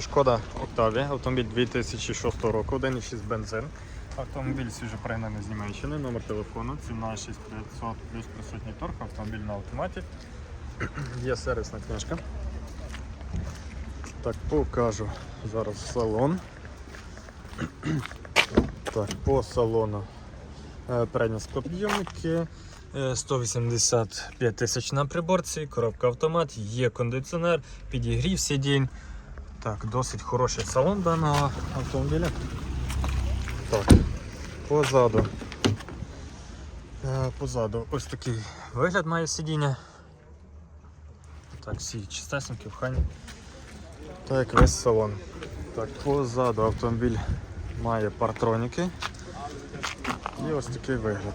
Шкода Octavia, автомобіль 2006 року, 1,6 бензин. Автомобіль свіжопригнаний з Німеччини, номер телефону, ціна 6500 плюс присутній торг, автомобіль на автоматі. Є сервісна книжка. Так, покажу зараз салон. Так, по салону Е, передні склопідйомники, е, 185 тисяч на приборці, коробка автомат, є кондиціонер, підігрів сидінь. Так, досить хороший салон даного автомобіля. Так, позаду. Е, Позаду ось такий вигляд має сидіння. Так, всі чистесенькі, вхані. Так, весь салон. Так, позаду автомобіль має партроніки. І ось такий вигляд.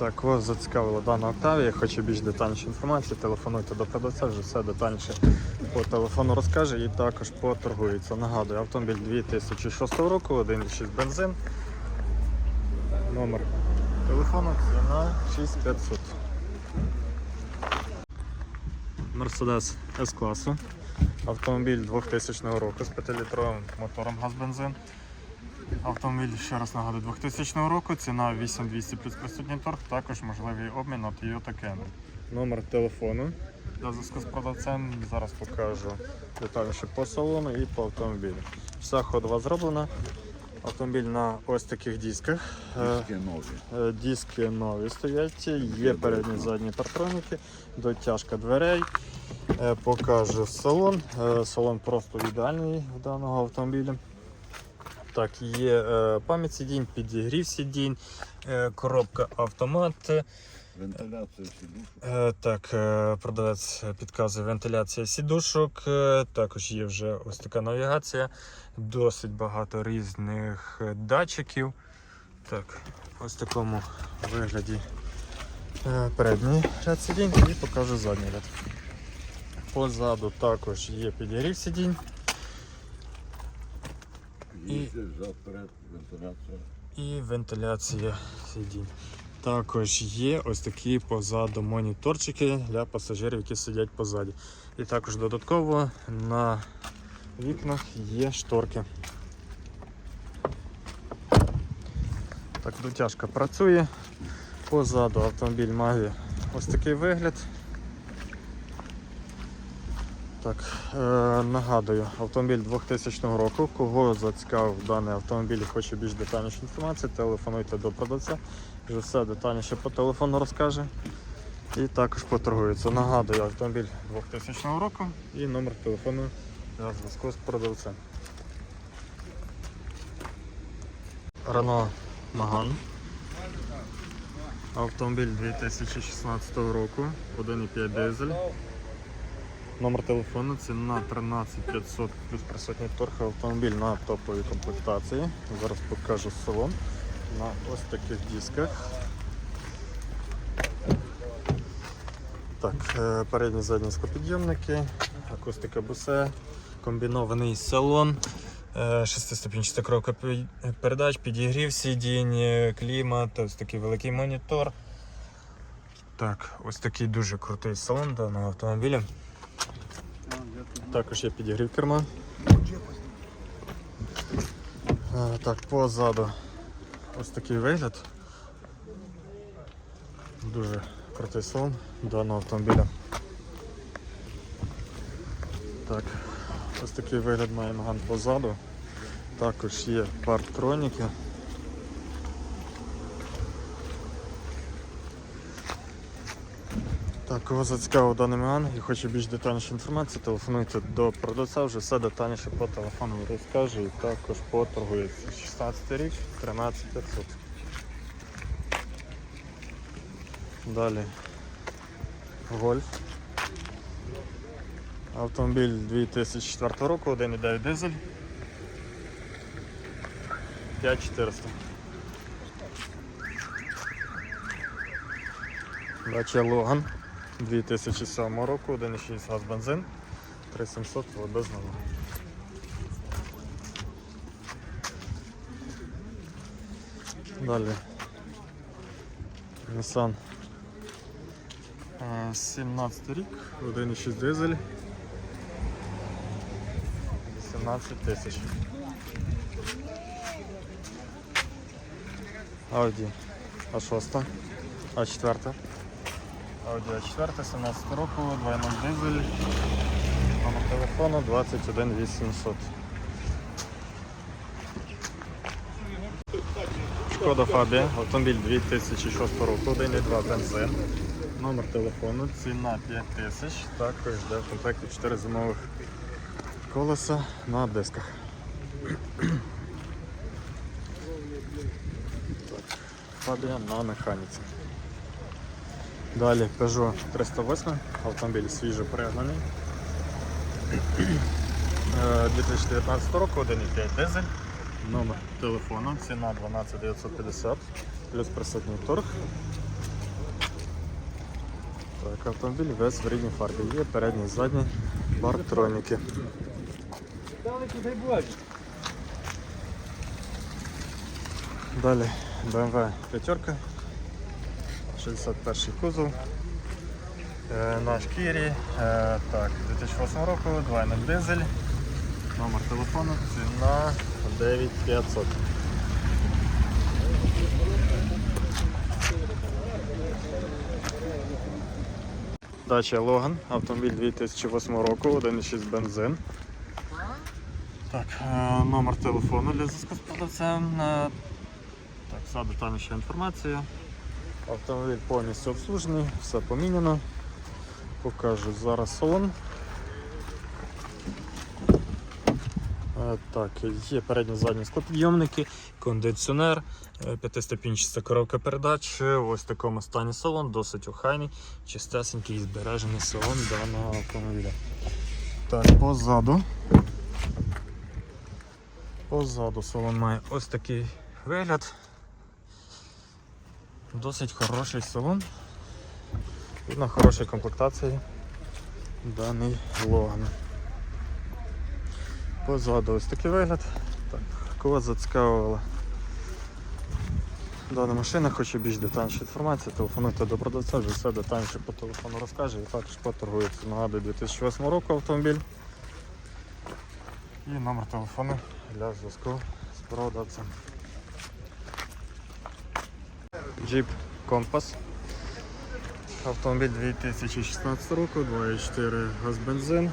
Так, вас зацікавила дана Октавія, хочу більш детальніше інформації, телефонуйте до продавця, вже все детальніше по телефону розкаже і також поторгується. Нагадую, автомобіль 2006 року, 1,6 бензин. Номер телефону ціна 6500. Mercedes S-класу. Автомобіль 2000 року з 5-літровим мотором газ-бензин. Автомобіль, ще раз нагадую, 2000 року, ціна 8200 плюс присутній торг, також можливий обмін на Toyota Camry. Номер телефону для зв'язку з продавцем. Зараз покажу детальніше по салону і по автомобілю. Вся ходова зроблена. Автомобіль на ось таких дисках. Е, Диски нові. Е, Диски нові стоять, є передні задні партроніки, дотяжка дверей. Е, Покажу салон. Салон просто ідеальний в даного автомобіля. Так, є е, пам'ять сидінь, підігрів сидінь, е, коробка автомат. Вентиляція сідушок. Е, Так, е, продавець підказує вентиляція сідушок. е, Також є вже ось така навігація, досить багато різних е, датчиків. Так, ось в такому вигляді е, передній ряд сидінь і покажу задній ряд. Позаду також є підігрів сидінь Вперед, вентиляція. і вентиляція сидінь. Також є ось такі позаду моніторчики для пасажирів, які сидять позаді. І також додатково на вікнах є шторки. Так, дотяжка працює. Позаду автомобіль має ось такий вигляд. Так, е, нагадую, автомобіль 2000 року. Кого зацікавив даний автомобіль і хоче більш детальніше інформації, телефонуйте до продавця. Вже все детальніше по телефону розкаже. І також поторгується. Нагадую, автомобіль 2000 року і номер телефону для зв'язку з продавцем. Renault Megane. Автомобіль 2016 року, 1,5 дизель. Номер телефону ціна 13500 плюс присутній торг автомобіль на топовій комплектації. Зараз покажу салон на ось таких дисках. Так, е, передні задні склопідйомники, акустика бусе, комбінований салон, е, шестиступінчата коробка передач, підігрів сидінь, е, клімат, ось такий великий монітор. Так, ось такий дуже крутий салон даного автомобіля. Також є підігрів керма. Е, Так, позаду ось такий вигляд. Дуже крутий салон даного автомобіля. Так, ось такий вигляд має Megane позаду. Також є парктроніки. Так, кого зацікавив даний Меган і хоче більш детальніше інформації, телефонуйте до продавця, вже все детальніше по телефону розкаже і також поторгується. 16 рік, 13500. Далі Гольф. Автомобіль 2004 року, 1,9 дизель. 5400. Дача Логан 2007 року, 1,6 газ бензин, 3700 без номера. Далі. Nissan. Е, 17 рік, 1,6 дизель. 17 тисяч. Audi А6, А4. Audi А4, 17 року, 2.0 дизель. Номер телефону 21 800. Шкода Фабія, автомобіль 2006 року, 1.2 бензин. Номер телефону, ціна 5 тисяч. Також йде в комплекті 4 зимових колеса на дисках. Фабія на механіці. Далі Peugeot 308, автомобіль свіжо пригнаний. Е, 2019 року, 1,5 дизель. Номер телефону, ціна 12950, плюс присутній торг. Так, автомобіль весь в рідній фарбі. Є передні і задні партроніки. Далі BMW п'ятерка, 61 кузов. Е, на шкірі. Е, так, 2008 року, 2.0 дизель. Номер телефону, ціна 9500. Дача Логан, автомобіль 2008 року, 1.6 бензин. Так, е, номер телефону для зв'язку з продавцем. Так, вся детальніша інформація. Автомобіль повністю обслужений, все поміняно. Покажу зараз салон. Е, Так, є передні задні склопідйомники, кондиціонер, е, п'ятиступінчаста коробка передач. Ось в такому стані салон, досить охайний, чистесенький і збережений салон даного автомобіля. Так, позаду. Позаду салон має ось такий вигляд. Досить хороший салон. І на хорошій комплектації даний Логан. Позаду ось такий вигляд. Так, кого зацікавила дана машина, хоче більш детальніше інформації, телефонуйте до продавця, вже все детальніше по телефону розкаже і також поторгується. Нагадую 2008 року автомобіль. І номер телефону для зв'язку з продавцем. Jeep Compass. Автомобіль 2016 року, 2.4 газ бензин.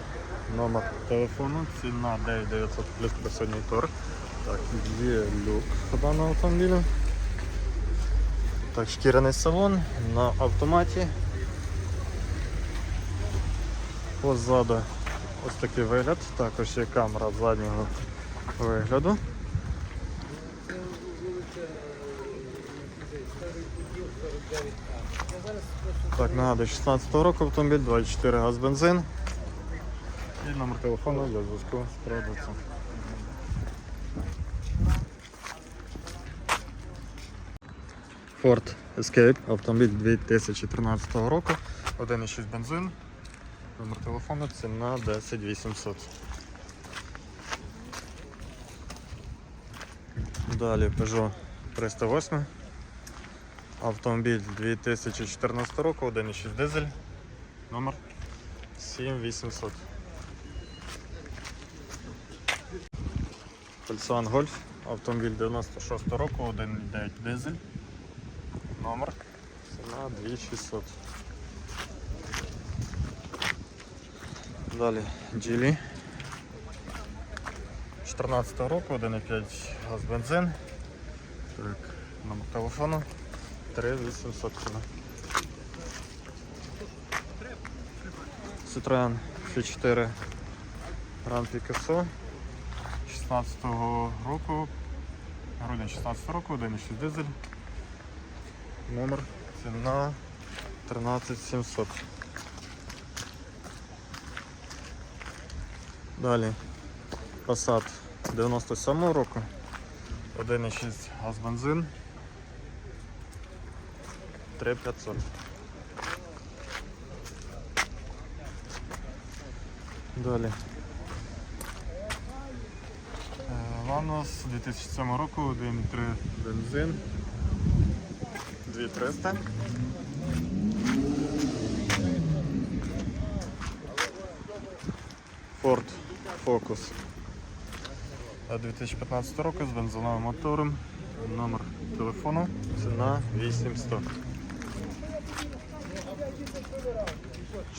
Номер телефону, ціна 9900 плюс присутній торг. Так, є люк даного автомобіля. Так, шкіряний салон на автоматі. Позаду ось такий вигляд, також є камера заднього вигляду. Так, нагадую, 16 року автомобіль, 24 газ бензин. І номер телефону для зв'язку з продавцем. Ford Escape, автомобіль 2013 року, 1,6 бензин. Номер телефону ціна 10800. Далі Peugeot 308. Автомобіль 2014 року, 1,6 дизель. Номер 7800. Volkswagen Golf. Автомобіль 96 року, 1,9 дизель. Номер. Ціна 2600. Далі Geely. 14 року, 1,5 газ бензин. Номер телефону 3800 ціна. Citroen C4 Grand Picasso 16 року, грудня 16 року, 1,6 дизель. Номер ціна 13700. Далі Passat 97 року, 1,6 газ бензин, 3500. Далі. Е, Ланос 2007 року, 1,3 бензин, 2300. Ford Focus е, 2015 року з бензиновим мотором. Номер телефону. Ціна 8100.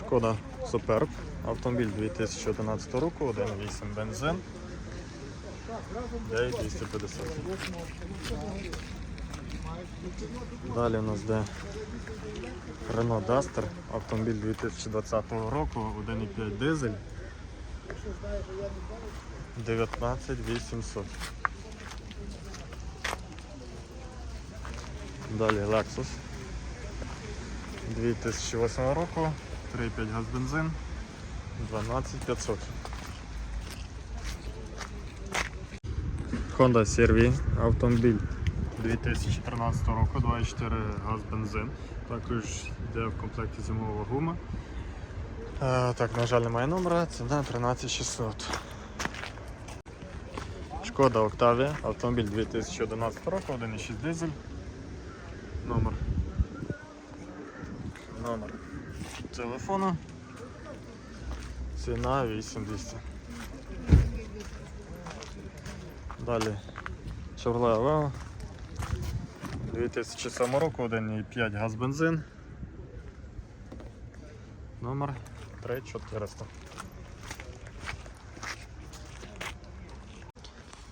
Шкода Суперб. Автомобіль 2011 року, 1.8 бензин. 9250. Далі у нас де Renault Duster, автомобіль 2020 року, 1.5 дизель. 19800. Далі Lexus 2008 року, 3,5 газ бензин, 12500. Honda CR-V, автомобіль 2013 року, 2,4 газ бензин. Також йде в комплекті зимова гума. Е, так, на жаль, немає номера, ціна 13600. Шкода Octavia, автомобіль 2011 року, 1,6 дизель. Номер. Номер телефону. Ціна 8200. Далі Chevrolet Aveo 2007 року, 1,5 газ бензин. Номер 3400.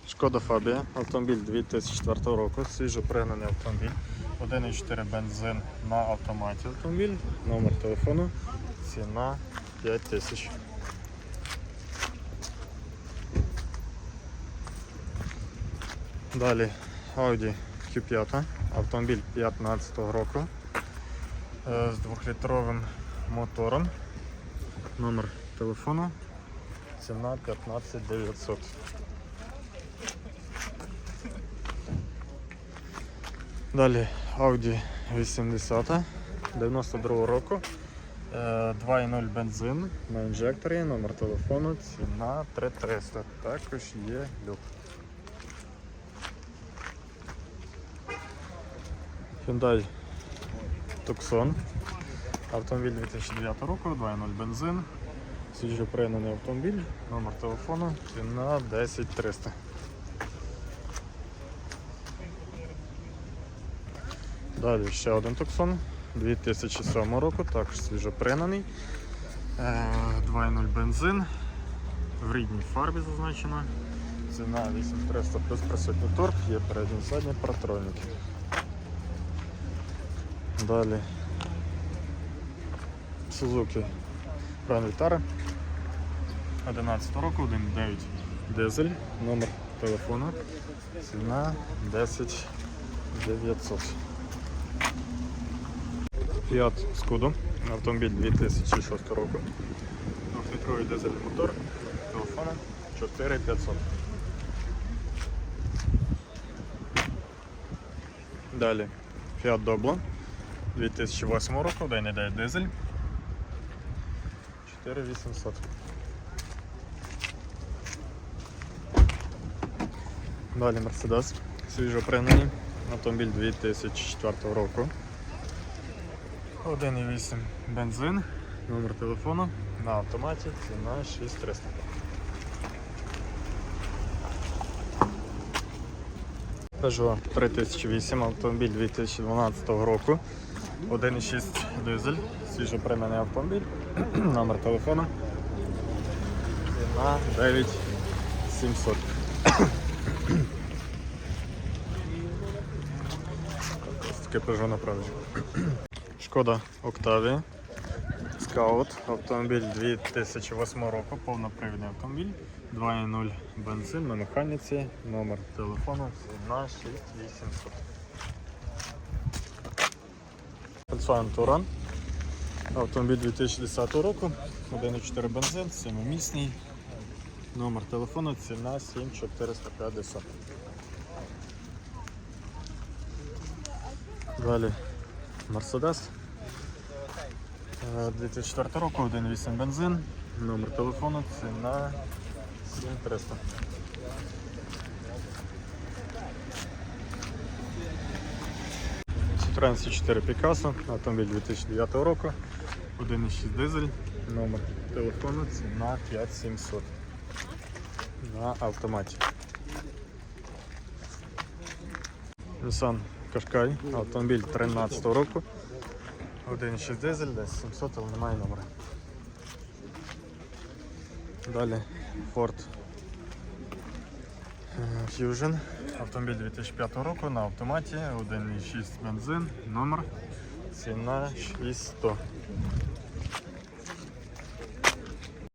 Шкода Фабія, автомобіль 2004 року, свіжо пригнаний автомобіль. 1,4 бензин на автоматі автомобіль, номер телефону, ціна 5000. Далі Audi Q5, автомобіль 2015 року е, з 2-літровим мотором. Номер телефону, ціна 15900. Далі Audi 80 92 року. Е, 2.0 бензин на інжекторі, номер телефону, ціна 3300. Також є люк. Hyundai Tucson. Автомобіль 2009 року, 2.0 бензин. Свіжо пригнаний автомобіль, номер телефону, ціна 10300. Далі ще один Tucson 2007 року, також свіжо пригнаний. Е, 2.0 бензин. В рідній фарбі зазначено. Ціна 8300 плюс присутній торг, є передній задній паратроніки. Далі Suzuki Grand Vitara 11 року, 1.9 дизель, номер телефону, ціна 10 900. Fiat Scudo, автомобіль 2006 року. Двохлітровий дизельний мотор, телефону 4500. Далі Fiat Doblo 2008 року, 1.9 дизель. 4800. Далі Mercedes, свіжо пригнаний, автомобіль 2004 року. 1.8 бензин, номер телефону на автоматі, ціна 6300. Peugeot 3008, автомобіль 2012 року. 1.6 дизель, свіжо автомобіль, номер телефону. Ціна 9700. Ось таке Peugeot направлення. Шкода Octavia. Scout, автомобіль 2008 року, повнопривідний автомобіль, 2.0 бензин на механіці, номер телефону, ціна 6800. Volkswagen Touran, автомобіль 2010 року, 1.4 бензин, 7-місний, номер телефону, ціна 7450. Далі Mercedes. Е, 2004 року, 1.8 бензин, номер телефону, ціна 7300. Citroen c 4 Picasso, автомобіль 2009 року, 1.6 дизель, номер телефону, ціна 5700 на автоматі. Nissan Qashqai, автомобіль 13 року. 1.6 дизель, десь 700, але немає номера. Далі Ford е, Fusion. Автомобіль 2005 року на автоматі, 1.6 бензин, номер, ціна 6100.